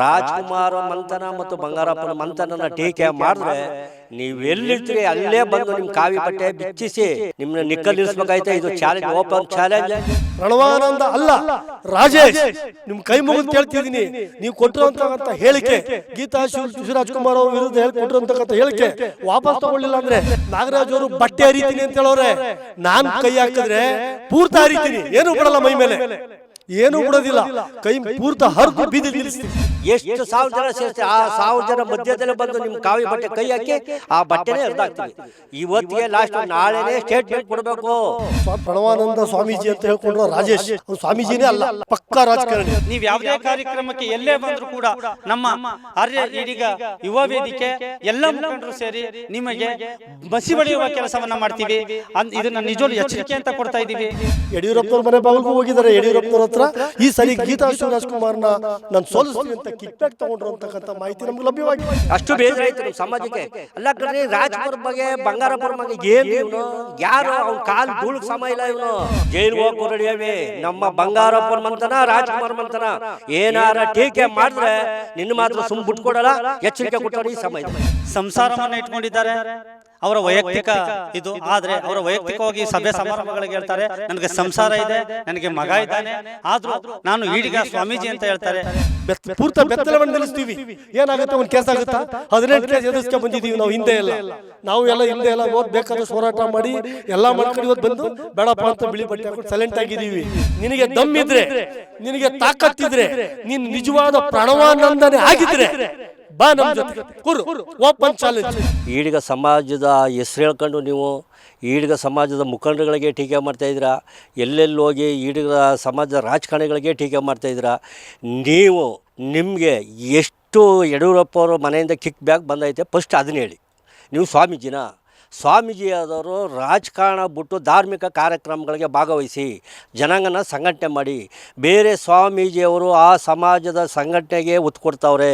ರಾಜ್ಕುಮಾರ್ ಮಂಥನ ಮತ್ತು ಬಂಗಾರಪ್ಪನ ಮಂಥನನ್ನ ಟೀಕೆ ಮಾಡಿದ್ರೆ ನೀವೆಲ್ಲಿರ್ತೀರಿ ಅಲ್ಲೇ ಬಂದು ನಿಮ್ ಕಾವಿ ಬಟ್ಟೆ ಬಿಚ್ಚಿಸಿ ನಿಮ್ನ ನಿಕ್ಕಲ್ ನಿಲ್ಸ್ಬೇಕಾಯ್ತಾ ಇದು ಚಾಲೆಂಜ್ ಓಪನ್ ಚಾಲೆಂಜ್ ಪ್ರಣವಾನಂದ ಅಲ್ಲ, ರಾಜೇಶ್, ನಿಮ್ ಕೈ ಮುಗಿದು ಕೇಳ್ತಿದೀನಿ ನೀವು ಕೊಟ್ಟಿರುವಂತ ಹೇಳಿಕೆ, ಗೀತಾ ಶಿವ, ಶಿವರಾಜ್ಕುಮಾರ್ ಅವ್ರ ವಿರುದ್ಧ ಹೇಳಿ ಕೊಟ್ಟಿರುವಂತಕ್ಕಂಥ ಹೇಳಿಕೆ ವಾಪಸ್ ತಗೊಳ್ಳಿಲ್ಲ ಅಂದ್ರೆ ನಾಗರಾಜ್ ಅವರು ಬಟ್ಟೆ ಹರಿತೀನಿ ಅಂತ ಹೇಳೋರೆ. ನಾನ್ ಕೈ ಹಾಕಿದ್ರೆ ಪೂರ್ತ ಹರಿತೀನಿ. ಏನು ಬಿಡಲ್ಲ ಮೈ ಮೇಲೆ. ಏನು ಬಿಡೋದಿಲ್ಲ. ಕೈ ಪೂರ್ತ ಹರಿದು ಬೀದಿ ನಿಲ್ಲಿಸ್ತೀನಿ. ಎಷ್ಟು ಸಾವಿರ ಜನ ಸೇರ್ತೀವಿ ಆ ಸಾವಿರ ಜನ ಮಧ್ಯದಲ್ಲಿ ಬಂದು ನಿಮ್ ಕಾವಿ ಬಟ್ಟೆ ಕೈ ಹಾಕಿ ಆ ಬಟ್ಟೆನೇ ಇವತ್ತಿಗೆ ಲಾಸ್ಟ್ ನಾಳೆನೇ ಸ್ಟೇಟ್ಮೆಂಟ್ ಕೊಡಬೇಕು. ಪ್ರಣವಾನಂದ ಸ್ವಾಮೀಜಿ ಅಂತ ಹೇಳ್ಕೊಂಡ್ರು ರಾಜೇಶ್ ಸ್ವಾಮೀಜಿನೇ ಅಲ್ಲ ಪಕ್ಕಾ ರಾಜಕಾರಣಿ. ನೀವ್ ಯಾವುದೇ ಕಾರ್ಯಕ್ರಮಕ್ಕೆ ಎಲ್ಲೇ ಬಂದ್ರು ಕೂಡ ನಮ್ಮ ಆರ್ಯ ಇದೀಗ ಯುವ ವೇದಿಕೆ ಎಲ್ಲ ಮುಖಂಡರು ಸೇರಿ ನಿಮಗೆ ಬಸಿ ಬಳಿಯುವ ಕೆಲಸವನ್ನ ಮಾಡ್ತೀವಿ. ಇದನ್ನ ನಿಜವಾಗಿ ಎಚ್ಚರಿಕೆ ಅಂತ ಕೊಡ್ತಾ ಇದೀವಿ ಯಡಿಯೂರಪ್ಪನವ್ರ ಮನೆ ಬಾಗಿಲಿಗೂ ಹೋಗಿದ್ದಾರೆ. ಯಡಿಯೂರಪ್ಪನವ್ರ ಹತ್ರ ಈ ಸರಿ ಗೀತಾ ಶಿವರಾಜ್ ಕುಮಾರ್ನ ನಾನು ಸೋಲಿಸ್ತೀನಿ ಅಂತ ಕಿಕ್ ಬ್ಯಾಕ್ ತಗೊಂಡ್ರು ಅಂತಕ್ಕಂಥ ಮಾಹಿತಿ ನಮ್ಗೆ ಲಭ್ಯವಾಗಿದೆ. ಅಷ್ಟು ಬೇಜಾರಾಯ್ತು ನಮ್ಮ ಸಮಾಜಕ್ಕೆ. ಅಲ್ಲ ಕಣ್ರಿ ರಾಜ್ಕುಮಾರ್ ಬಗ್ಗೆ ಬಂಗಾರಪ್ಪರ ಬಗ್ಗೆ ಏನು ಇವನು? ಯಾರು ಅವ್ನ ಕಾಲ್ ಧೂಳಕ್ ಸಮ ಇಲ್ಲ ಇವನು? ಜೈಲ್ ಹೋಗಿ ನಮ್ಮ ಬಂಗಾರಪ್ಪನ ಮಂತನ ರಾಜ್ಕುಮಾರ್ ಮಂತನ. ಏನಾರ ಟೀಕೆ ಮಾಡಿದ್ರೆ ನಿನ್ನ ಮಾತ್ರ ಸುಮ್ ಬಿಟ್ಕೊಡಲ್ಲ ಎಚ್ಚರಿಕೆ ಕೊಟ್ಟರೆ ಈ ಸಮಯ. ಸಂಸಾರವನ್ನ ಇಟ್ಕೊಂಡಿದ್ದಾರೆ. ಅವರ ವೈಯಕ್ತಿಕ ಇದು. ಆದ್ರೆ ಅವರ ವೈಯಕ್ತಿಕವಾಗಿ ಸಭೆ ಸಮಾರಂಭಗಳಿಗೆ ಹೇಳ್ತಾರೆ ನನಗೆ ಸಂಸಾರ ಇದೆ ನನಗೆ ಮಗ ಇದ್ದಾನೆ ಆದ್ರೂ ನಾನು ಈಡಿಗ ಸ್ವಾಮೀಜಿ ಅಂತ ಹೇಳ್ತಾರೆ. ಪೂರ್ತ ಬೆತ್ತಲವನ್ನು ನಿಲ್ಲಿಸ್ತೀವಿ ಏನಾಗುತ್ತೆ ಒಂದು ಕೇಸ್ ಆಗುತ್ತಾ? ಹದಿನೆಂಟು ಕೇಸ್ ಎದುರಿಸ್ಕೊಂಡ್ ಬಂದಿದ್ದೀವಿ ನಾವು ಹಿಂದೆ ಎಲ್ಲ. ನಾವು ಎಲ್ಲ ಹಿಂದೆ ಎಲ್ಲ ಓದ್ ಬೇಕಾದಷ್ಟು ಹೋರಾಟ ಮಾಡಿ ಎಲ್ಲ ಮಾಡ್ಕೊಂಡು ಇವತ್ತು ಬಂದು ಬೇಡಪ್ಪ ಅಂತ ಬಿಳಿ ಬಟ್ಟೆ ಹಾಕೊಂಡು ಸೈಲೆಂಟ್ ಆಗಿದ್ದೀವಿ. ನಿನಗೆ ದಮ್ ಇದ್ರೆ ನಿನಗೆ ತಾಕತ್ತಿದ್ರೆ ನಿನ್ ನಿಜವಾದ ಪ್ರಣವಾನಂದನೆ ಆಗಿದ್ರೆ ಬಾ ಜೊತೆ. ಕೂರು. ಓಪನ್ ಚಾಲೆಂಜ್ ಈಡಿಗ ಸಮಾಜದ ಹೆಸರು ಹೇಳ್ಕೊಂಡು ನೀವು ಈಡಿಗ ಸಮಾಜದ ಮುಖಂಡಗಳಿಗೆ ಟೀಕೆ ಮಾಡ್ತಾ ಇದ್ದೀರಾ? ಎಲ್ಲೆಲ್ಲಿ ಹೋಗಿ ಈಡಿಗ ಸಮಾಜದ ರಾಜಕಾರಣಿಗಳಿಗೆ ಟೀಕೆ ಮಾಡ್ತಾ ಇದ್ದೀರಾ? ನೀವು ನಿಮಗೆ ಎಷ್ಟು ಯಡಿಯೂರಪ್ಪ ಅವರು ಮನೆಯಿಂದ ಕಿಕ್ ಬ್ಯಾಕ್ ಬಂದೈತೆ? ಫಸ್ಟ್ ಅದನ್ನ ಹೇಳಿ. ನೀವು ಸ್ವಾಮೀಜಿನ? ಸ್ವಾಮೀಜಿ ಆದವರು ರಾಜಕಾರಣ ಬಿಟ್ಟು ಧಾರ್ಮಿಕ ಕಾರ್ಯಕ್ರಮಗಳಿಗೆ ಭಾಗವಹಿಸಿ ಜನಾಂಗನ ಸಂಘಟನೆ ಮಾಡಿ, ಬೇರೆ ಸ್ವಾಮೀಜಿಯವರು ಆ ಸಮಾಜದ ಸಂಘಟನೆಗೆ ಒತ್ತು ಕೊಡ್ತಾವ್ರೆ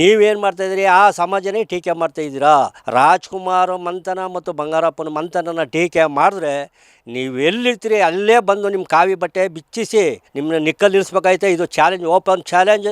ನೀವೇನು ಮಾಡ್ತಾಯಿದ್ದೀರಿ ಆ ಸಮಾಜನೇ ಟೀಕೆ ಮಾಡ್ತಾ ಇದ್ದೀರಾ? ರಾಜ್ಕುಮಾರ್ ಮಂಥನ ಮತ್ತು ಬಂಗಾರಪ್ಪನ ಮಂಥನನ ಟೀಕೆ ಮಾಡಿದ್ರೆ ನೀವೆಲ್ಲಿರ್ತೀರಿ ಅಲ್ಲೇ ಬಂದು ನಿಮ್ಮ ಕಾವಿ ಬಟ್ಟೆ ಬಿಚ್ಚಿಸಿ ನಿಮ್ಮನ್ನ ನಿಕ್ಕಲ್ ನಿಲ್ಲಿಸ್ಬೇಕಾಯ್ತೆ ಇದು ಚಾಲೆಂಜ್, ಓಪನ್ ಚಾಲೆಂಜ್.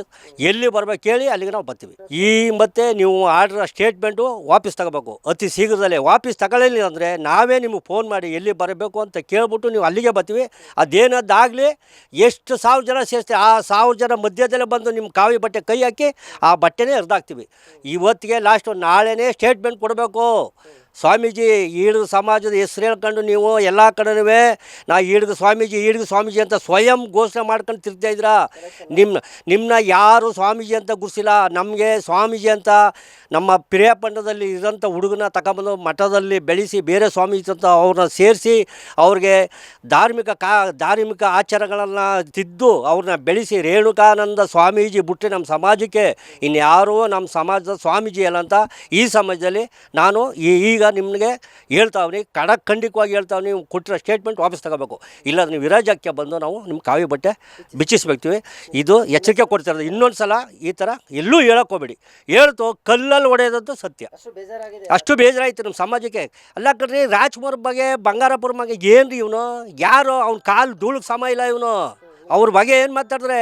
ಎಲ್ಲಿ ಬರ್ಬೇಕು ಹೇಳಿ ಅಲ್ಲಿಗೆ ನಾವು ಬರ್ತೀವಿ. ಈ ಮತ್ತೆ ನೀವು ಆರ್ಡ್ರ ಸ್ಟೇಟ್ಮೆಂಟು ವಾಪಸ್ ತಗೋಬೇಕು. ಅತಿ ಶೀಘ್ರದಲ್ಲೇ ವಾಪಸ್ ತಗೊಳ್ಳಿಲ್ಲ ಅಂದರೆ ನಾವೇ ನಿಮಗೆ ಫೋನ್ ಮಾಡಿ ಎಲ್ಲಿ ಬರಬೇಕು ಅಂತ ಕೇಳ್ಬಿಟ್ಟು ನೀವು ಅಲ್ಲಿಗೆ ಬರ್ತೀವಿ. ಅದೇನದ್ದಾಗಲಿ ಎಷ್ಟು ಸಾವಿರ ಜನ ಸೇರಿಸ್ತೀವಿ ಆ ಸಾವಿರ ಜನ ಮಧ್ಯದಲ್ಲೇ ಬಂದು ನಿಮ್ಮ ಕಾವಿ ಬಟ್ಟೆ ಕೈ ಹಾಕಿ ಆ ಬಟ್ಟೆನೇ ಹರಿದಾಕ್ತೀವಿ ಇವತ್ತಿಗೆ ಲಾಸ್ಟು ನಾಳೆನೇ ಸ್ಟೇಟ್ಮೆಂಟ್ ಕೊಡಬೇಕು. ಸ್ವಾಮೀಜಿ ಈಡಿದ ಸಮಾಜದ ಹೆಸರು ಹೇಳ್ಕೊಂಡು ನೀವು ಎಲ್ಲ ಕಡೆನೂ ನಾ ಈಡಿದ ಸ್ವಾಮೀಜಿ ಈಡಿದ ಸ್ವಾಮೀಜಿ ಅಂತ ಸ್ವಯಂ ಘೋಷಣೆ ಮಾಡ್ಕೊಂಡು ತಿರ್ತಾ ಇದ್ದೀರಾ? ನಿಮ್ಮ ನಿಮ್ಮನ್ನ ಯಾರು ಸ್ವಾಮೀಜಿ ಅಂತ ಗುರ್ಸಿಲ್ಲ ನಮಗೆ ಸ್ವಾಮೀಜಿ ಅಂತ ನಮ್ಮ ಪ್ರಿಯಪಂಡದಲ್ಲಿ ಇರೋಂಥ ಹುಡುಗನ ತಗೊಂಬಂದು ಮಠದಲ್ಲಿ ಬೆಳೆಸಿ ಬೇರೆ ಸ್ವಾಮೀಜಿ ಅಂತ ಅವ್ರನ್ನ ಸೇರಿಸಿ ಅವ್ರಿಗೆ ಧಾರ್ಮಿಕ ಕಾ, ಧಾರ್ಮಿಕ ಆಚಾರಗಳನ್ನು ತಿದ್ದು ಅವ್ರನ್ನ ಬೆಳೆಸಿ ರೇಣುಕಾನಂದ ಸ್ವಾಮೀಜಿ ಬಿಟ್ಟು ನಮ್ಮ ಸಮಾಜಕ್ಕೆ ಇನ್ಯಾರೂ ನಮ್ಮ ಸಮಾಜದ ಸ್ವಾಮೀಜಿ ಅಲ್ಲ ಅಂತ ಈ ಸಮಾಜದಲ್ಲಿ ನಾನು ಈಗ ನಿಮಗೆ ಹೇಳ್ತಾವ್ನಿ ಖಡಕ್ ಖಂಡಿತವಾಗಿ ಹೇಳ್ತಾವ್ ನೀವು ಕೊಟ್ಟಿರೋ ಸ್ಟೇಟ್ಮೆಂಟ್ ವಾಪಸ್ ತಗೋಬೇಕು. ಇಲ್ಲ ನೀವು ವಿರಾಜಕ್ಕೆ ಬಂದು ನಾವು ನಿಮ್ಮ ಕಾವಿ ಬಟ್ಟೆ ಬಿಚ್ಚಿಸ್ಬೇಕ್ತೀವಿ. ಇದು ಎಚ್ಚರಿಕೆ ಕೊಡ್ತಿರೋದು ಇನ್ನೊಂದು ಸಲ ಈ ಥರ ಎಲ್ಲೂ ಹೇಳಕ್ಕೆ ಹೇಳ್ತೋ ಹೇಳ್ತು ಕಲ್ಲಲ್ಲಿ ಹೊಡೆಯೋದಂತೂ ಸತ್ಯ. ಅಷ್ಟು ಬೇಜಾರಾಯ್ತು ನಮ್ಮ ಸಮಾಜಕ್ಕೆ. ಅಲ್ಲ ಕಣ್ರಿ ರಾಜ್ಕುಮಾರ್ ಬಗ್ಗೆ ಬಂಗಾರಪುರ ಬಗ್ಗೆ ಏನು ರೀ ಇವನು? ಯಾರು? ಅವ್ನ ಕಾಲು ಧೂಳಕ್ಕೆ ಸಮ ಇಲ್ಲ ಇವನು. ಅವ್ರ ಬಗ್ಗೆ ಏನು ಮಾತಾಡಿದ್ರೆ,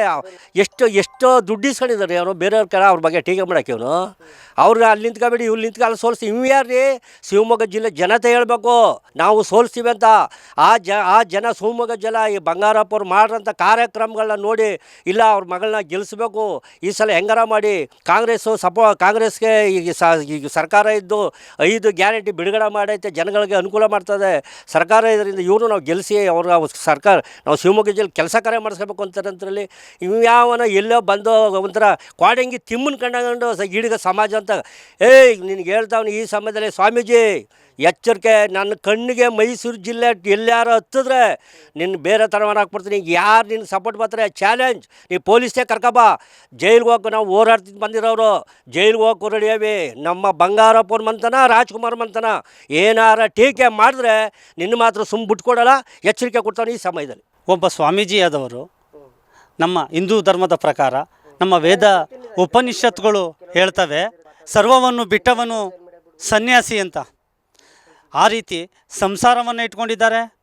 ಎಷ್ಟು, ಎಷ್ಟೋ ದುಡ್ಡು ಇಸ್ಕೊಂಡಿದ್ದಾರೆ ಅವನು ಬೇರೆಯವ್ರ ಕಡೆ ಅವ್ರ ಬಗ್ಗೆ ಟೀಕೆ ಮಾಡಕ್ಕೆ ಇವನು ಅವ್ರು ಅಲ್ಲಿ ನಿಂತ್ಕೊಬೇಡಿ, ಇವ್ರು ನಿಂತ್ಕ ಅಲ್ಲಿ ಸೋಲಿಸಿ ಇವ್ ಯಾರು ರೀ ಶಿವಮೊಗ್ಗ ಜಿಲ್ಲೆ ಜನತೆ ಹೇಳ್ಬೇಕು. ನಾವು ಸೋಲಿಸ್ತೀವಿ ಅಂತ. ಆ ಜ, ಆ ಜನ ಶಿವಮೊಗ್ಗ ಜನ ಈ ಬಂಗಾರಪ್ಪ ಅವ್ರು ಮಾಡಿರೋಂಥ ಕಾರ್ಯಕ್ರಮಗಳನ್ನ ನೋಡಿ, ಇಲ್ಲ ಅವ್ರ ಮಗಳನ್ನ ಗೆಲ್ಲಿಸ್ಬೇಕು ಈ ಸಲ ಹೆಂಗಾರ ಮಾಡಿ, ಕಾಂಗ್ರೆಸ್ಸು ಸಪೋ, ಕಾಂಗ್ರೆಸ್ಗೆ ಈಗ ಸ, ಈಗ ಸರ್ಕಾರ ಇದ್ದು ಐದು ಗ್ಯಾರಂಟಿ ಬಿಡುಗಡೆ ಮಾಡೈತೆ, ಜನಗಳಿಗೆ ಅನುಕೂಲ ಮಾಡ್ತದೆ. ಸರ್ಕಾರ ಇದರಿಂದ ಇವರು ನಾವು ಗೆಲ್ಲಿಸಿ ಅವ್ರ ಸರ್ಕಾರ, ನಾವು ಶಿವಮೊಗ್ಗ ಜಿಲ್ಲೆ ಕೆಲಸ ಕಾರ್ಯ ಮಾಡಿಸ್ಕೋಬೇಕು ಅಂತಾರಂತರಲ್ಲಿ ಇವ್ಯಾವನ ಎಲ್ಲೋ ಬಂದು ಒಂಥರ ಕ್ವಾಡಂಗಿ ತಿಮ್ಮನ ಕಂಡಕೊಂಡು ಸ ಈಡಿಗ ಸಮಾಜ ಅಂತ, ಏಯ್ ನಿನಗೆ ಹೇಳ್ತಾವನು ಈ ಸಮಯದಲ್ಲಿ ಸ್ವಾಮೀಜಿ ಎಚ್ಚರಿಕೆ ನನ್ನ ಕಣ್ಣಿಗೆ ಮೈಸೂರು ಜಿಲ್ಲೆ ಎಲ್ಲಾರು ಹತ್ತಿದ್ರೆ ನಿನ್ನ ಬೇರೆ ಥರ ಹಾಕ್ಬಿಡ್ತೀನಿ. ಯಾರು ನಿನ್ನ ಸಪೋರ್ಟ್ ಬರ್ತಾರೆ ಚಾಲೆಂಜ್ ನೀವು ಪೊಲೀಸೇ ಕರ್ಕಬಾ. ಜೈಲ್ಗೆ ಹೋಗಿ ನಾವು ಓಡಾಡ್ತಿದ್ದು ಬಂದಿರೋರು. ಜೈಲ್ಗೆ ಹೋಗಿ ಹೊರಡಿಯವಿ. ನಮ್ಮ ಬಂಗಾರಪ್ಪನ ಮಂತನ, ರಾಜ್ಕುಮಾರ್ ಮಂತನ. ಏನಾರ ಟೀಕೆ ಮಾಡಿದ್ರೆ ನಿನ್ನ ಮಾತ್ರ ಸುಮ್ಮ ಬಿಟ್ಕೊಡಲ್ಲ. ಎಚ್ಚರಿಕೆ ಕೊಡ್ತಾನೆ ಈ ಸಮಯದಲ್ಲಿ. ಒಬ್ಬ ಸ್ವಾಮೀಜಿಯಾದವರು ನಮ್ಮ ಹಿಂದೂ ಧರ್ಮದ ಪ್ರಕಾರ ನಮ್ಮ ವೇದ ಉಪನಿಷತ್ಗಳು ಹೇಳ್ತವೆ ಸರ್ವವನ್ನು ಬಿಟ್ಟವನು ಸನ್ಯಾಸಿ ಅಂತ. ಆ ರೀತಿ ಸಂಸಾರವನ್ನು ಇಟ್ಕೊಂಡಿದ್ದಾರೆ.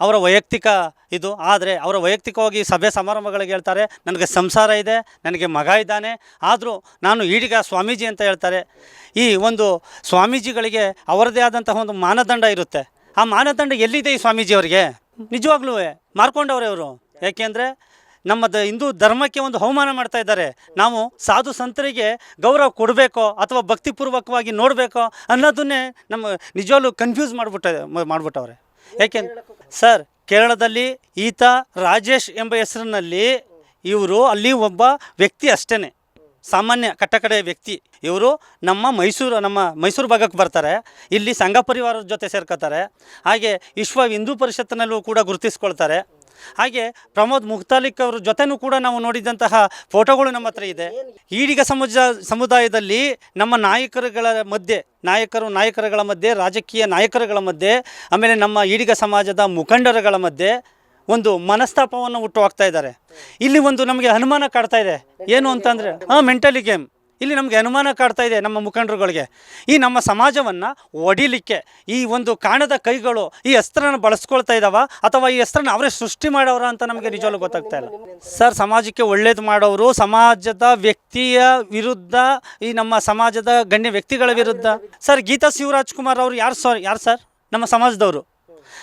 ಅವರ ವೈಯಕ್ತಿಕ ಇದು ಆದರೆ ಅವರ ವೈಯಕ್ತಿಕವಾಗಿ ಸಭೆ ಸಮಾರಂಭಗಳಿಗೆ ಹೇಳ್ತಾರೆ ನನಗೆ ಸಂಸಾರ ಇದೆ ನನಗೆ ಮಗ ಇದ್ದಾನೆ. ಆದರೂ ನಾನು ಈಡಿಗ ಸ್ವಾಮೀಜಿ ಅಂತ ಹೇಳ್ತಾರೆ. ಈ ಒಂದು ಸ್ವಾಮೀಜಿಗಳಿಗೆ ಅವರದೇ ಆದಂತಹ ಒಂದು ಮಾನದಂಡ ಇರುತ್ತೆ. ಆ ಮಾನದಂಡ ಎಲ್ಲಿದೆ ಈ ಸ್ವಾಮೀಜಿಯವರಿಗೆ? ನಿಜವಾಗ್ಲೂ ಮಾರ್ಕೊಂಡವ್ರೆ ಅವರು ಯಾಕೆಂದರೆ ನಮ್ಮ ದ ಹಿಂದೂ ಧರ್ಮಕ್ಕೆ ಒಂದು ಅವಮಾನ ಮಾಡ್ತಾ ಇದ್ದಾರೆ. ನಾವು ಸಾಧು ಸಂತರಿಗೆ ಗೌರವ ಕೊಡಬೇಕೋ ಅಥವಾ ಭಕ್ತಿಪೂರ್ವಕವಾಗಿ ನೋಡಬೇಕೋ ಅನ್ನೋದನ್ನೇ ನಮ್ಮ ನಿಜವಾಗ್ಲೂ ಕನ್ಫ್ಯೂಸ್ ಮಾಡಿಬಿಟ್ಟ, ಮಾಡಿಬಿಟ್ಟವ್ರೆ. ಯಾಕೆಂದ್ರೆ ಸರ್, ಕೇರಳದಲ್ಲಿ ಈತ ರಾಜೇಶ್ ಎಂಬ ಹೆಸರಿನಲ್ಲಿ ಇವರು ಅಲ್ಲಿ ಒಬ್ಬ ವ್ಯಕ್ತಿ ಅಷ್ಟೇ ಸಾಮಾನ್ಯ ಕಟ್ಟಕಡೆ ವ್ಯಕ್ತಿ, ಇವರು ನಮ್ಮ ಮೈಸೂರು ನಮ್ಮ ಮೈಸೂರು ಭಾಗಕ್ಕೆ ಬರ್ತಾರೆ. ಇಲ್ಲಿ ಸಂಘ ಪರಿವಾರದ ಜೊತೆ ಸೇರ್ಕೋತಾರೆ ಹಾಗೆ ವಿಶ್ವ ಹಿಂದೂ ಪರಿಷತ್ತಿನಲ್ಲೂ ಕೂಡ ಗುರುತಿಸ್ಕೊಳ್ತಾರೆ. ಹಾಗೆ ಪ್ರಮೋದ್ ಮುಕ್ತಾಲಿಕ್ ಅವ್ರ ಜೊತೆನೂ ಕೂಡ ನಾವು ನೋಡಿದಂತಹ ಫೋಟೋಗಳು ನಮ್ಮ ಹತ್ರ ಇದೆ. ಈಡಿಗ ಸಮುಜ, ಸಮುದಾಯದಲ್ಲಿ ನಮ್ಮ ನಾಯಕರುಗಳ ಮಧ್ಯೆ, ನಾಯಕರು, ನಾಯಕರುಗಳ ಮಧ್ಯೆ, ರಾಜಕೀಯ ನಾಯಕರುಗಳ ಮಧ್ಯೆ, ಆಮೇಲೆ ನಮ್ಮ ಈಡಿಗ ಸಮಾಜದ ಮುಖಂಡರುಗಳ ಮಧ್ಯೆ ಒಂದು ಮನಸ್ತಾಪವನ್ನು ಹುಟ್ಟು ಹಾಕ್ತಾ ಇದ್ದಾರೆ. ಇಲ್ಲಿ ಒಂದು ನಮಗೆ ಅನುಮಾನ ಕಾಡ್ತಾ ಇದೆ. ಏನು ಅಂತಂದರೆ, ಹಾಂ ಮೆಂಟಲಿ ಗೇಮ್ ಇಲ್ಲಿ ನಮಗೆ ಅನುಮಾನ ಕಾಡ್ತಾ ಇದೆ ನಮ್ಮ ಮುಖಂಡರುಗಳಿಗೆ. ಈ ನಮ್ಮ ಸಮಾಜವನ್ನು ಒಡಿಲಿಕ್ಕೆ, ಈ ಒಂದು ಕಾಣದ ಕೈಗಳು, ಈ ಅಸ್ತ್ರನ ಬಳಸ್ಕೊಳ್ತಾ ಇದ್ದಾವ ಅಥವಾ ಈ ಅಸ್ತ್ರನ ಅವರೇ ಸೃಷ್ಟಿ ಮಾಡೋರ ಅಂತ ನಮಗೆ ನಿಜವಾಗ್ಲೂ ಗೊತ್ತಾಗ್ತಾ ಇಲ್ಲ. ಸರ್, ಸಮಾಜಕ್ಕೆ ಒಳ್ಳೇದು ಮಾಡೋರು ಸಮಾಜದ ವ್ಯಕ್ತಿಯ ವಿರುದ್ಧ, ಈ ನಮ್ಮ ಸಮಾಜದ ಗಣ್ಯ ವ್ಯಕ್ತಿಗಳ ವಿರುದ್ಧ. ಸರ್, ಗೀತಾ ಶಿವರಾಜ್ ಕುಮಾರ್ ಅವರು ಯಾರು ಸರ್ ಯಾರು ಸರ್? ನಮ್ಮ ಸಮಾಜದವರು.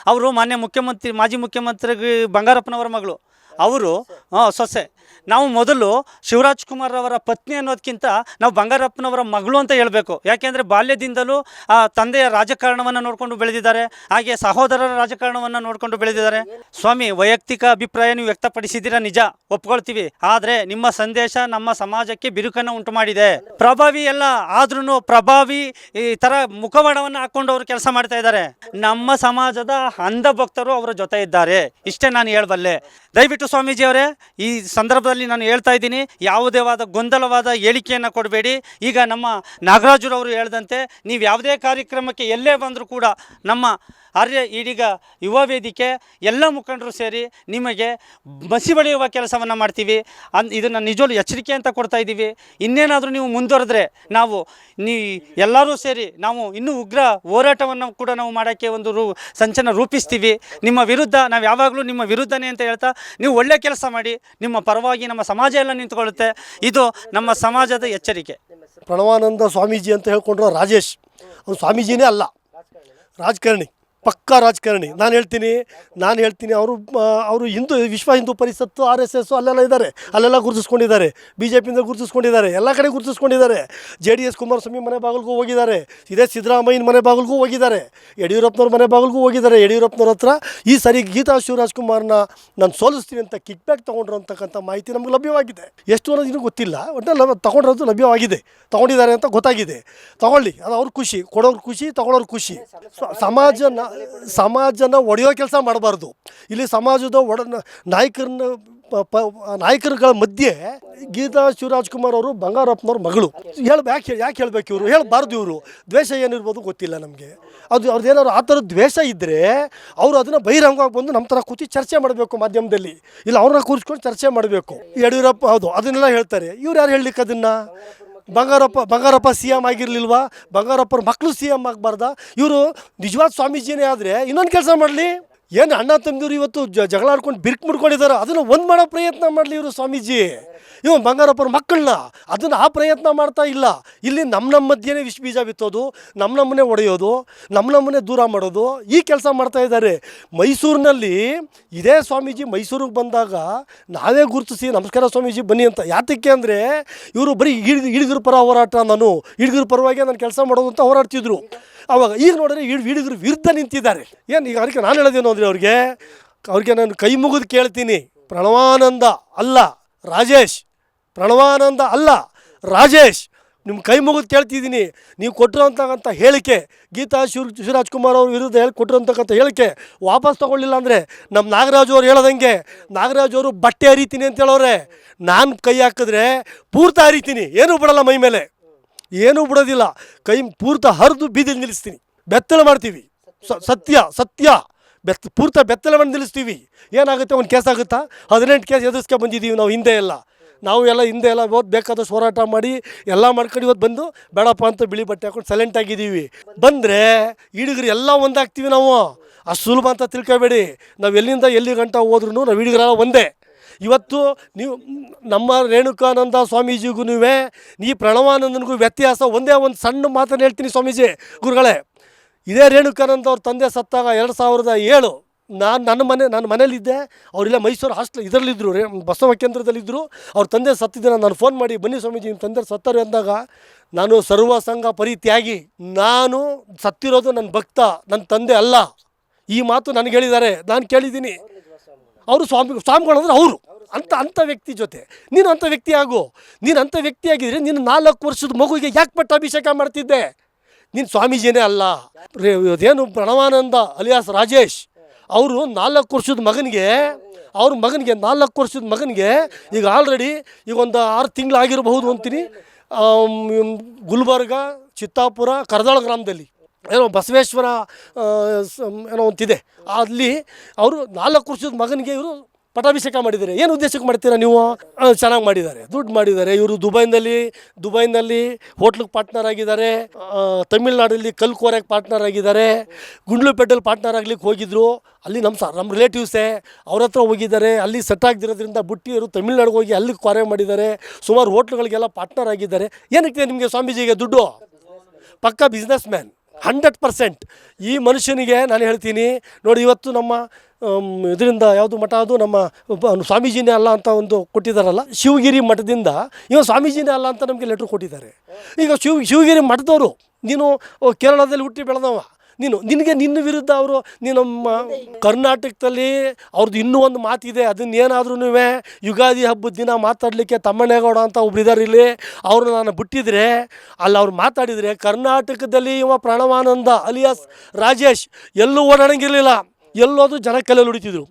ಅವರು ಮಾನ್ಯ ಮುಖ್ಯಮಂತ್ರಿ ಮಾಜಿ ಮುಖ್ಯಮಂತ್ರಿ ಬಂಗಾರಪ್ಪನವರ ಮಗಳು. ಅವರು ಹಾಂ ಸೊಸೆ. ನಾವು ಮೊದಲು ಶಿವರಾಜ್ ಕುಮಾರ್ ಅವರ ಪತ್ನಿ ಅನ್ನೋದಕ್ಕಿಂತ ನಾವು ಬಂಗಾರಪ್ಪನವರ ಮಗಳು ಅಂತ ಹೇಳಬೇಕು. ಯಾಕೆಂದರೆ ಬಾಲ್ಯದಿಂದಲೂ, ಆ, ತಂದೆಯ ರಾಜಕಾರಣವನ್ನು ನೋಡಿಕೊಂಡು ಬೆಳೆದಿದ್ದಾರೆ. ಹಾಗೆ ಸಹೋದರರ ರಾಜಕಾರಣವನ್ನು ನೋಡಿಕೊಂಡು ಬೆಳೆದಿದ್ದಾರೆ. ಸ್ವಾಮಿ, ವೈಯಕ್ತಿಕ ಅಭಿಪ್ರಾಯ ನೀವು ವ್ಯಕ್ತಪಡಿಸಿದ್ದೀರಾ? ನಿಜ, ಒಪ್ಕೊಳ್ತೀವಿ. ಆದರೆ ನಿಮ್ಮ ಸಂದೇಶ ನಮ್ಮ ಸಮಾಜಕ್ಕೆ ಬಿರುಕನ್ನು ಉಂಟು ಮಾಡಿದೆ ಪ್ರಭಾವಿ ಎಲ್ಲ ಆದ್ರೂ ಪ್ರಭಾವಿ, ಈ ಥರ ಮುಖವಾಡವನ್ನು ಹಾಕೊಂಡು ಅವರು ಕೆಲಸ ಮಾಡ್ತಾ ಇದ್ದಾರೆ. ನಮ್ಮ ಸಮಾಜದ ಅಂಧ ಭಕ್ತರು ಅವರ ಜೊತೆ ಇದ್ದಾರೆ. ಇಷ್ಟೇ ನಾನು ಹೇಳಬಲ್ಲೆ. ದಯವಿಟ್ಟು ಸ್ವಾಮೀಜಿ ಅವರೇ ಈ ಸಂದರ್ಭದಲ್ಲಿ ನಾನು ಹೇಳ್ತಾ ಇದ್ದೀನಿ, ಯಾವುದೇ ವಾದ, ಗೊಂದಲವಾದ ಹೇಳಿಕೆಯನ್ನು ಕೊಡಬೇಡಿ. ಈಗ ನಮ್ಮ ನಾಗರಾಜರವರು ಹೇಳಿದಂತೆ, ನೀವು ಯಾವುದೇ ಕಾರ್ಯಕ್ರಮಕ್ಕೆ ಎಲ್ಲೇ ಬಂದರೂ ಕೂಡ ನಮ್ಮ ಆರ್ಯ ಈಡಿಗ ಯುವ ವೇದಿಕೆ, ಎಲ್ಲ ಮುಖಂಡರು ಸೇರಿ ನಿಮಗೆ ಬಸಿ ಬಳಿಯುವ ಕೆಲಸವನ್ನು ಮಾಡ್ತೀವಿ. ಅನ್, ಇದನ್ನು ನಿಜವಲ್ಲಿ ಎಚ್ಚರಿಕೆ ಅಂತ ಕೊಡ್ತಾ ಇದ್ದೀವಿ. ಇನ್ನೇನಾದರೂ ನೀವು ಮುಂದುವರೆದ್ರೆ ನಾವು, ನೀ, ಎಲ್ಲರೂ ಸೇರಿ ನಾವು ಇನ್ನೂ ಉಗ್ರ ಹೋರಾಟವನ್ನು ಕೂಡ ನಾವು ಮಾಡೋಕ್ಕೆ ಒಂದು ರೂ, ಸಂಚನ ರೂಪಿಸ್ತೀವಿ. ನಿಮ್ಮ ವಿರುದ್ಧ, ನಾವು ಯಾವಾಗಲೂ ನಿಮ್ಮ ವಿರುದ್ಧನೇ ಅಂತ ಹೇಳ್ತಾ, ನೀವು ಒಳ್ಳೆಯ ಕೆಲಸ ಮಾಡಿ, ನಿಮ್ಮ ಪರವಾಗಿ ನಮ್ಮ ಸಮಾಜ ಎಲ್ಲ ನಿಂತುಕೊಳ್ಳುತ್ತೆ. ಇದು ನಮ್ಮ ಸಮಾಜದ ಎಚ್ಚರಿಕೆ. ಪ್ರಣವಾನಂದ ಸ್ವಾಮೀಜಿ ಅಂತ ಹೇಳ್ಕೊಂಡ್ರು ರಾಜೇಶ್. ಅವ್ನು ಸ್ವಾಮೀಜಿನೇ ಅಲ್ಲ. ರಾಜಕಾರಣಿ. ಪಕ್ಕಾ ರಾಜಕಾರಣಿ. ನಾನು ಹೇಳ್ತೀನಿ ನಾನು ಹೇಳ್ತೀನಿ, ಅವರು ಅವರು ಹಿಂದೂ, ವಿಶ್ವ ಹಿಂದೂ ಪರಿಷತ್ತು, ಆರ್ ಎಸ್ ಎಸ್ಸು ಅಲ್ಲೆಲ್ಲ ಇದ್ದಾರೆ. ಅಲ್ಲೆಲ್ಲ ಗುರುತಿಸ್ಕೊಂಡಿದ್ದಾರೆ. ಬಿ ಜೆ ಪಿಯಿಂದ ಗುರುತಿಸ್ಕೊಂಡಿದ್ದಾರೆ. ಎಲ್ಲ ಕಡೆ ಗುರುತಿಸ್ಕೊಂಡಿದ್ದಾರೆ. ಜೆ ಡಿ ಎಸ್ ಕುಮಾರಸ್ವಾಮಿ ಮನೆ ಬಾಗಿಲಿಗೂ ಹೋಗಿದ್ದಾರೆ. ಇದೇ ಸಿದ್ದರಾಮಯ್ಯನ ಮನೆ ಬಾಗಿಲಿಗೂ ಹೋಗಿದ್ದಾರೆ. ಯಡಿಯೂರಪ್ಪನವ್ರ ಮನೆ ಬಾಗಿಲಿಗೂ ಹೋಗಿದ್ದಾರೆ. ಯಡಿಯೂರಪ್ಪನವ್ರ ಹತ್ರ ಈ ಸರಿ ಗೀತಾ ಶಿವರಾಜ್ ಕುಮಾರ್ನ ನಾನು ಸೋಲಿಸ್ತೀನಿ ಅಂತ ಕಿಕ್ ಬ್ಯಾಕ್ ತೊಗೊಂಡ್ರು ಅಂತಕ್ಕಂಥ ಮಾಹಿತಿ ನಮ್ಗೆ ಲಭ್ಯವಾಗಿದೆ. ಎಷ್ಟು ಅನ್ನೋದು ಇನ್ನೂ ಗೊತ್ತಿಲ್ಲ. ಒಟ್ಟಲ್ಲಿ ತಗೊಂಡಿರೋದು ಲಭ್ಯವಾಗಿದೆ. ತಗೊಂಡಿದ್ದಾರೆ ಅಂತ ಗೊತ್ತಾಗಿದೆ. ತಗೊಳ್ಳಿ, ಅದು ಅವ್ರ ಖುಷಿ ಕೊಡೋರು ಖುಷಿ ತೊಗೊಳೋರು ಖುಷಿ. ಸಮಾಜನ ಸಮಾಜನ ಒಡೆಯೋ ಕೆಲಸ ಮಾಡಬಾರ್ದು. ಇಲ್ಲಿ ಸಮಾಜದ ಒಡ ನಾಯಕರನ್ನ ಪ- ನಾಯಕರುಗಳ ಮಧ್ಯೆ ಗೀತಾ ಶಿವರಾಜ್ ಕುಮಾರ್ ಅವರು ಬಂಗಾರಪ್ಪನವ್ರ ಮಗಳು. ಹೇಳ್ಬೇಕು ಯಾಕೆ ಯಾಕೆ ಹೇಳ್ಬೇಕು ಇವರು? ಹೇಳಬಾರ್ದು ಇವರು. ದ್ವೇಷ ಏನಿರ್ಬೋದು ಗೊತ್ತಿಲ್ಲ ನಮಗೆ. ಅದು ಅವ್ರದ್ದು ಏನಾದ್ರು ಆ ಥರ ದ್ವೇಷ ಇದ್ದರೆ ಅವರು ಅದನ್ನು ಬಹಿರಂಗವಾಗಿ ಬಂದು ನಮ್ಮ ಥರ ಕೂತಿ ಚರ್ಚೆ ಮಾಡಬೇಕು ಮಾಧ್ಯಮದಲ್ಲಿ. ಇಲ್ಲ ಅವ್ರನ್ನ ಕೂರಿಸ್ಕೊಂಡು ಚರ್ಚೆ ಮಾಡಬೇಕು. ಯಡಿಯೂರಪ್ಪ ಹೌದು, ಅದನ್ನೆಲ್ಲ ಹೇಳ್ತಾರೆ. ಇವ್ರು ಯಾರು ಹೇಳಲಿಕ್ಕೆ ಅದನ್ನು? ಬಂಗಾರಪ್ಪ ಬಂಗಾರಪ್ಪ ಸಿ ಎಂ ಆಗಿರ್ಲಿಲ್ವಾ? ಬಂಗಾರಪ್ಪರ ಮಕ್ಕಳು ಸಿ ಎಂ ಆಗಬಾರ್ದ? ಇವರು ನಿಜವಾದ ಸ್ವಾಮೀಜಿನೇ ಆದರೆ ಇನ್ನೊಂದು ಕೆಲಸ ಮಾಡಲಿ. ಏನು ಅಣ್ಣ ತಮ್ಮದಿರು ಇವತ್ತು ಜಗಳ ಆಡ್ಕೊಂಡು ಬಿರ್ಕ್ ಮುಡ್ಕೊಂಡಿದ್ದಾರೆ ಅದನ್ನು ಒಂದು ಮಾಡೋ ಪ್ರಯತ್ನ ಮಾಡಲಿ ಇವರು ಸ್ವಾಮೀಜಿ. ಇವನು ಬಂಗಾರಪ್ಪರ ಮಕ್ಕಳನ್ನ ಅದನ್ನು ಆ ಪ್ರಯತ್ನ ಮಾಡ್ತಾ ಇಲ್ಲ. ಇಲ್ಲಿ ನಮ್ಮ ನಮ್ಮ ಮಧ್ಯೆ ವಿಷ ಬೀಜ ಬಿತ್ತೋದು ನಮ್ಮ ನಮ್ಮನೆ ಒಡೆಯೋದು ನಮ್ಮ ನಮ್ಮನೆ ದೂರ ಮಾಡೋದು, ಈ ಕೆಲಸ ಮಾಡ್ತಾ ಇದ್ದಾರೆ ಮೈಸೂರಿನಲ್ಲಿ ಇದೇ ಸ್ವಾಮೀಜಿ ಮೈಸೂರಿಗೆ ಬಂದಾಗ ನಾವೇ ಗುರುತಿಸಿ ನಮಸ್ಕಾರ ಸ್ವಾಮೀಜಿ ಬನ್ನಿ ಅಂತ. ಯಾತಕ್ಕೆ ಅಂದರೆ ಇವರು ಬರೀ ಹಿಡಿದು ಹಿಡಿದ್ರ ಪರ ಹೋರಾಟ ನಾನು. ಹಿಡಿದ್ರ ಪರವಾಗಿ ನಾನು ಕೆಲಸ ಮಾಡೋದು ಅಂತ ಹೋರಾಡ್ತಿದ್ರು. ಅವಾಗ ಈಗ ನೋಡಿದ್ರೆ ಈ ಈಡಿಗರ ವಿರುದ್ಧ ನಿಂತಿದ್ದಾರೆ. ಏನು ಈಗ ಅದಕ್ಕೆ ನಾನು ಹೇಳೋದೇನು ಅಂದರೆ ಅವ್ರಿಗೆ ಅವ್ರಿಗೆ ನಾನು ಕೈ ಮುಗಿದು ಕೇಳ್ತೀನಿ. ಪ್ರಣವಾನಂದ ಅಲ್ಲ, ರಾಜೇಶ್. ಪ್ರಣವಾನಂದ ಅಲ್ಲ, ರಾಜೇಶ್. ನಿಮ್ಮ ಕೈ ಮುಗಿದು ಕೇಳ್ತಿದ್ದೀನಿ. ನೀವು ಕೊಟ್ಟಿರೋಂತಕ್ಕಂಥ ಹೇಳಿಕೆ, ಗೀತಾ ಶಿವ ಶಿವರಾಜ್ಕುಮಾರ್ ಅವ್ರ ವಿರುದ್ಧ ಹೇಳಿ ಕೊಟ್ಟಿರೋಂತಕ್ಕಂಥ ಹೇಳಿಕೆ ವಾಪಸ್ ತೊಗೊಳ್ಳಿಲ್ಲ ಅಂದರೆ ನಮ್ಮ ನಾಗರಾಜ್ ಅವರು ಹೇಳೋದಂಗೆ, ನಾಗರಾಜ್ ಅವರು ಬಟ್ಟೆ ಹರಿತೀನಿ ಅಂತ ಹೇಳೋರೆ. ನಾನು ಕೈ ಹಾಕಿದ್ರೆ ಪೂರ್ತ ಹರಿತೀನಿ. ಏನೂ ಬಿಡಲ್ಲ ಮೈ ಮೇಲೆ. ಏನೂ ಬಿಡೋದಿಲ್ಲ. ಕೈ ಪೂರ್ತ ಹರಿದು ಬೀದಿಲಿ ನಿಲ್ಲಿಸ್ತೀನಿ. ಬೆತ್ತಲೆ ಮಾಡ್ತೀವಿ. ಸತ್ಯ ಸತ್ಯ. ಬೆತ್ ಪೂರ್ತ ಬೆತ್ತಲೆ ಮಾಡಿ ನಿಲ್ಲಿಸ್ತೀವಿ. ಏನಾಗುತ್ತೆ? ಒಂದು ಕೇಸ್ ಆಗುತ್ತಾ? ಹದಿನೆಂಟು ಕೇಸ್ ಎದುರಿಸ್ಕೊಂಡು ಬಂದಿದ್ದೀವಿ ನಾವು ಹಿಂದೆ ಎಲ್ಲ. ನಾವು ಎಲ್ಲ ಹಿಂದೆ ಎಲ್ಲ ಓದ್ ಬೇಕಾದಷ್ಟು ಹೋರಾಟ ಮಾಡಿ, ಎಲ್ಲ ಮಾಡ್ಕೊಂಡು ಇವತ್ತು ಬಂದು ಬೇಡಪ್ಪ ಅಂತ ಬಿಳಿ ಬಟ್ಟೆ ಹಾಕೊಂಡು ಸೈಲೆಂಟ್ ಆಗಿದ್ದೀವಿ. ಬಂದರೆ ಹಿಡುಗರು ಎಲ್ಲ ಒಂದಾಗ್ತೀವಿ ನಾವು. ಅಷ್ಟು ಸುಲಭ ಅಂತ ತಿಳ್ಕೊಬೇಡಿ. ನಾವು ಎಲ್ಲಿಂದ ಎಲ್ಲಿ ಗಂಟ ಹೋದ್ರೂ ನಾವು ಹಿಡುಗರೆಲ್ಲ ಒಂದೇ. ಇವತ್ತು ನೀವು, ನಮ್ಮ ರೇಣುಕಾನಂದ ಸ್ವಾಮೀಜಿಗೂ ನೀ ಪ್ರಣವಾನಂದನಿಗೂ ವ್ಯತ್ಯಾಸ, ಒಂದೇ ಒಂದು ಸಣ್ಣ ಮಾತನ್ನು ಹೇಳ್ತೀನಿ ಸ್ವಾಮೀಜಿ, ಗುರುಗಳೇ. ಇದೇ ರೇಣುಕಾನಂದ ಅವ್ರ ತಂದೆ ಸತ್ತಾಗ ಎರಡು ಸಾವಿರದ ಏಳು. ನಾನು ನನ್ನ ಮನೆ ನನ್ನ ಮನೇಲಿದ್ದೆ ಅವರಿಲ್ಲ ಮೈಸೂರು ಹಾಸ್ಟೆಲ್ ಇದರಲ್ಲಿದ್ದರು ರೇ, ಬಸವ ಕೇಂದ್ರದಲ್ಲಿದ್ದರು ಅವ್ರ ತಂದೆ ಸತ್ತಿದ್ದೆ ನಾನು ಫೋನ್ ಮಾಡಿ, ಬನ್ನಿ ಸ್ವಾಮೀಜಿ ನಿಮ್ಮ ತಂದೆ ಸತ್ತರು ಅಂದಾಗ, ನಾನು ಸರ್ವ ಸಂಘ ಪರಿತ್ಯಾಗಿ, ನಾನು ಸತ್ತಿರೋದು ನನ್ನ ಭಕ್ತ ನನ್ನ ತಂದೆ ಅಲ್ಲ. ಈ ಮಾತು ನನಗೆ ಹೇಳಿದ್ದಾರೆ. ನಾನು ಕೇಳಿದ್ದೀನಿ. ಅವರು ಸ್ವಾಮಿ, ಸ್ವಾಮಿಗಳಂದ್ರೆ ಅವರು. ಅಂತ ಅಂಥ ವ್ಯಕ್ತಿ ಜೊತೆ. ನೀನು ಅಂಥ ವ್ಯಕ್ತಿ ಆಗು. ನೀನು ಅಂಥ ವ್ಯಕ್ತಿ ಆಗಿದ್ರೆ ನೀನು ನಾಲ್ಕು ವರ್ಷದ ಮಗುವಿಗೆ ಯಾಕೆ ಪಟ್ಟಾಭಿಷೇಕ ಮಾಡ್ತಿದ್ದೆ? ನೀನು ಸ್ವಾಮೀಜಿನೇ ಅಲ್ಲ. ಅದೇನು ಪ್ರಣವಾನಂದ ಅಲಿಯಾಸ್ ರಾಜೇಶ್. ಅವರು ನಾಲ್ಕು ವರ್ಷದ ಮಗನಿಗೆ, ಅವ್ರ ಮಗನಿಗೆ ನಾಲ್ಕು ವರ್ಷದ ಮಗನಿಗೆ ಈಗ ಆಲ್ರೆಡಿ ಈಗ ಒಂದು ಆರು ತಿಂಗಳಾಗಿರಬಹುದು ಅಂತೀನಿ. ಗುಲ್ಬರ್ಗ, ಚಿತ್ತಾಪುರ ಕರದಾಳ ಗ್ರಾಮದಲ್ಲಿ. ಏನೋ ಬಸವೇಶ್ವರ ಏನೋ ಅಂತಿದೆ ಅಲ್ಲಿ ಅವರು ನಾಲ್ಕು ವರ್ಷದ ಮಗನಿಗೆ ಇವರು ಪಟಾಭಿಷೇಕ ಮಾಡಿದ್ದಾರೆ. ಏನು ಉದ್ದೇಶಕ್ಕೆ ಮಾಡ್ತೀರಾ ನೀವು? ಚೆನ್ನಾಗಿ ಮಾಡಿದ್ದಾರೆ. ದುಡ್ಡು ಮಾಡಿದ್ದಾರೆ. ಇವರು ದುಬೈನಲ್ಲಿ ದುಬೈನಲ್ಲಿ ಹೋಟ್ಲಿಗೆ ಪಾರ್ಟ್ನರ್ ಆಗಿದ್ದಾರೆ. ತಮಿಳ್ನಾಡಲ್ಲಿ ಕಲ್ಕೋರೆಗೆ ಪಾರ್ಟ್ನರ್ ಆಗಿದ್ದಾರೆ. ಗುಂಡ್ಲುಪೇಟೆಲ್ಲಿ ಪಾರ್ಟ್ನರ್ ಆಗ್ಲಿಕ್ಕೆ ಹೋಗಿದ್ರು. ಅಲ್ಲಿ ನಮ್ಮ ಸರ್ ನಮ್ಮ ರಿಲೇಟಿವ್ಸೇ ಅವ್ರ ಹತ್ರ ಹೋಗಿದ್ದಾರೆ. ಅಲ್ಲಿ ಸೆಟ್ ಆಗದಿರೋದ್ರಿಂದ ಬುಟ್ಟಿಯವರು ತಮಿಳ್ನಾಡಿಗೆ ಹೋಗಿ ಅಲ್ಲಿ ಕೊರೆ ಮಾಡಿದ್ದಾರೆ. ಸುಮಾರು ಹೋಟ್ಲುಗಳಿಗೆಲ್ಲ ಪಾರ್ಟ್ನರ್ ಆಗಿದ್ದಾರೆ. ಏನಕ್ಕೆ ನಿಮಗೆ ಸ್ವಾಮೀಜಿಗೆ ದುಡ್ಡು? ಪಕ್ಕ ಬಿಸ್ನೆಸ್ ಮ್ಯಾನ್ ಹಂಡ್ರೆಡ್ ಪರ್ಸೆಂಟ್. ಈ ಮನುಷ್ಯನಿಗೆ ನಾನು ಹೇಳ್ತೀನಿ, ನೋಡಿ ಇವತ್ತು ನಮ್ಮ ಇದರಿಂದ ಯಾವುದು ಮಠ ಅದು, ನಮ್ಮ ಸ್ವಾಮೀಜಿನೇ ಅಲ್ಲ ಅಂತ ಒಂದು ಕೊಟ್ಟಿದ್ದಾರಲ್ಲ, ಶಿವಗಿರಿ ಮಠದಿಂದ, ಇವ ಸ್ವಾಮೀಜಿನೇ ಅಲ್ಲ ಅಂತ ನಮಗೆ ಲೆಟ್ರ್ ಕೊಟ್ಟಿದ್ದಾರೆ. ಈಗ ಶಿವ, ಶಿವಗಿರಿ ಮಠದವರು, ನೀನು ಕೇರಳದಲ್ಲಿ ಹುಟ್ಟಿ ಬೆಳೆದವ ನೀನು, ನಿನಗೆ ನಿನ್ನ ವಿರುದ್ಧ ಅವರು, ನೀನು ಕರ್ನಾಟಕದಲ್ಲಿ ಅವ್ರದ್ದು ಇನ್ನೂ ಒಂದು ಮಾತಿದೆ, ಅದನ್ನೇನಾದ್ರೂ ಯುಗಾದಿ ಹಬ್ಬದ ದಿನ ಮಾತಾಡಲಿಕ್ಕೆ ತಮ್ಮಣ್ಣೇಗೌಡ ಅಂತ ಒಬ್ರು ಇದ್ದಾರೆ ಇಲ್ಲಿ ಅವರು ನಾನು ಬಿಟ್ಟಿದ್ರೆ, ಅಲ್ಲಿ ಅವ್ರು ಮಾತಾಡಿದರೆ ಕರ್ನಾಟಕದಲ್ಲಿ ಇವ ಪ್ರಣವಾನಂದ ಅಲಿಯಾಸ್ ರಾಜೇಶ್ ಎಲ್ಲೂ ಓಡಾಡಂಗಿರಲಿಲ್ಲ. ಎಲ್ಲೋದು ಜನ ಕೈಯಲ್ಲಿ ಹೊಡಿತಿದ್ರು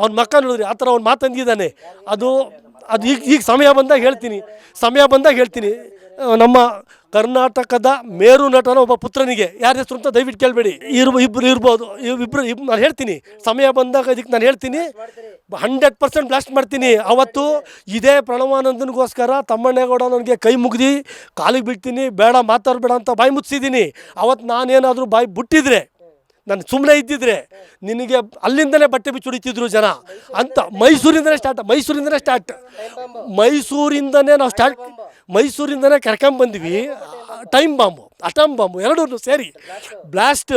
ಅವ್ನ ಮಕ್ಕ ನೋಡಿದ್ರಿ ಆ ಥರ ಅವ್ನು ಮಾತಂದಿದ್ದಾನೆ. ಅದು ಅದು ಈಗ ಈಗ ಸಮಯ ಬಂದಾಗ ಹೇಳ್ತೀನಿ. ಸಮಯ ಬಂದಾಗ ಹೇಳ್ತೀನಿ. ನಮ್ಮ ಕರ್ನಾಟಕದ ಮೇರು ನಟನ ಒಬ್ಬ ಪುತ್ರನಿಗೆ. ಯಾರ ಹೆಸರು ಅಂತ ದಯವಿಟ್ಟು ಕೇಳಬೇಡಿ. ಇರ್ಬ ಇಬ್ಬರು ಇರ್ಬೋದು. ಇಬ್ಬರು ಇಬ್ ನಾನು ಹೇಳ್ತೀನಿ. ಸಮಯ ಬಂದಾಗ ಇದಕ್ಕೆ ನಾನು ಹೇಳ್ತೀನಿ. ಹಂಡ್ರೆಡ್ ಪರ್ಸೆಂಟ್ ಬ್ಲಾಸ್ಟ್ ಮಾಡ್ತೀನಿ. ಅವತ್ತು ಇದೇ ಪ್ರಣವಾನಂದನಿಗೋಸ್ಕರ ತಮ್ಮಣ್ಣೇಗೌಡ ನನಗೆ ಕೈ ಮುಗ್ದು, ಕಾಲಿಗೆ ಬಿಡ್ತೀನಿ ಬೇಡ, ಮಾತಾಡಬೇಡ ಅಂತ ಬಾಯಿ ಮುಚ್ಚಿದ್ದೀನಿ. ಅವತ್ತು ನಾನೇನಾದರೂ ಬಾಯಿ ಬಿಟ್ಟಿದ್ರೆ ನಾನು ಸುಮ್ಮನೆ ಇದ್ದಿದ್ರೆ ನಿನಗೆ ಅಲ್ಲಿಂದಲೇ ಬಟ್ಟೆ ಬಿಚ್ಚು ಹೊಡಿತಿದ್ರು ಜನ. ಅಂತ ಮೈಸೂರಿಂದನೇ ಸ್ಟಾರ್ಟ್ ಮೈಸೂರಿಂದಲೇ ಸ್ಟಾರ್ಟ್ ಮೈಸೂರಿಂದನೇ ನಾವು ಸ್ಟಾರ್ಟ್ ಮೈಸೂರಿಂದನೇ ಕರ್ಕೊಂಬಂದ್ವಿ ಟೈಮ್ ಬಾಂಬು ಅಟಮ್ ಬಾಂಬು ಎರಡೂ ಸೇರಿ. ಬ್ಲಾಸ್ಟ್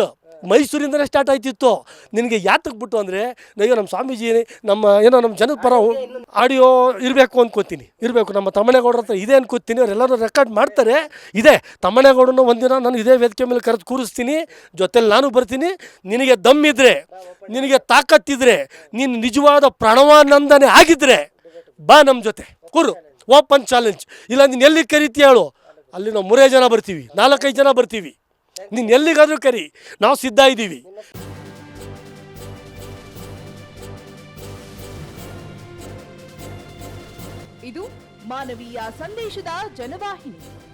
ಮೈಸೂರಿಂದನೇ ಸ್ಟಾರ್ಟ್ ಆಯ್ತಿತ್ತು. ನಿನಗೆ ಯಾತಕ್ಕೆ ಬಿಟ್ಟು ಅಂದರೆ ನಯ್ಯೋ ನಮ್ಮ ಸ್ವಾಮೀಜಿ ನಮ್ಮ ಏನೋ ನಮ್ಮ ಜನದ ಪರ ಆಡಿಯೋ ಇರಬೇಕು ಅಂದ್ಕೋತೀನಿ ಇರಬೇಕು ನಮ್ಮ ತಮ್ಮಣ್ಣೇಗೌಡರ ಹತ್ರ ಇದೆ ಅನ್ಕೋತೀನಿ. ಅವರೆಲ್ಲರೂ ರೆಕಾರ್ಡ್ ಮಾಡ್ತಾರೆ. ಇದೆ ತಮ್ಮಣ್ಣೇಗೌಡನ ಒಂದಿನ ನಾನು ಇದೇ ವೇದಿಕೆ ಮೇಲೆ ಕರೆದು ಕೂರಿಸ್ತೀನಿ. ಜೊತೆಲಿ ನಾನು ಬರ್ತೀನಿ. ನಿನಗೆ ದಮ್ಮಿದ್ರೆ ನಿನಗೆ ತಾಕತ್ತಿದ್ರೆ ನೀನು ನಿಜವಾದ ಪ್ರಣವಾನಂದನೆ ಆಗಿದ್ರೆ ಬಾ ನಮ್ಮ ಜೊತೆ. ಕೂರು. ಓಪನ್ ಚಾಲೆಂಜ್ ಇಲ್ಲ ನೀನು ಎಲ್ಲಿ ಕರಿತೀಯಾಳು ಅಲ್ಲಿ ನಾವು ಮೂರೇ ಜನ ಬರ್ತೀವಿ. ನಾಲ್ಕೈದು ಜನ ಬರ್ತೀವಿ. ನೀನು ಎಲ್ಲಿಗಾದರೂ ಕರಿ. ನಾವು ಸಿದ್ಧ ಇದ್ದೀವಿ. ಇದು ಮಾನವೀಯ ಸಂದೇಶದ ಜನವಾಹಿನಿ.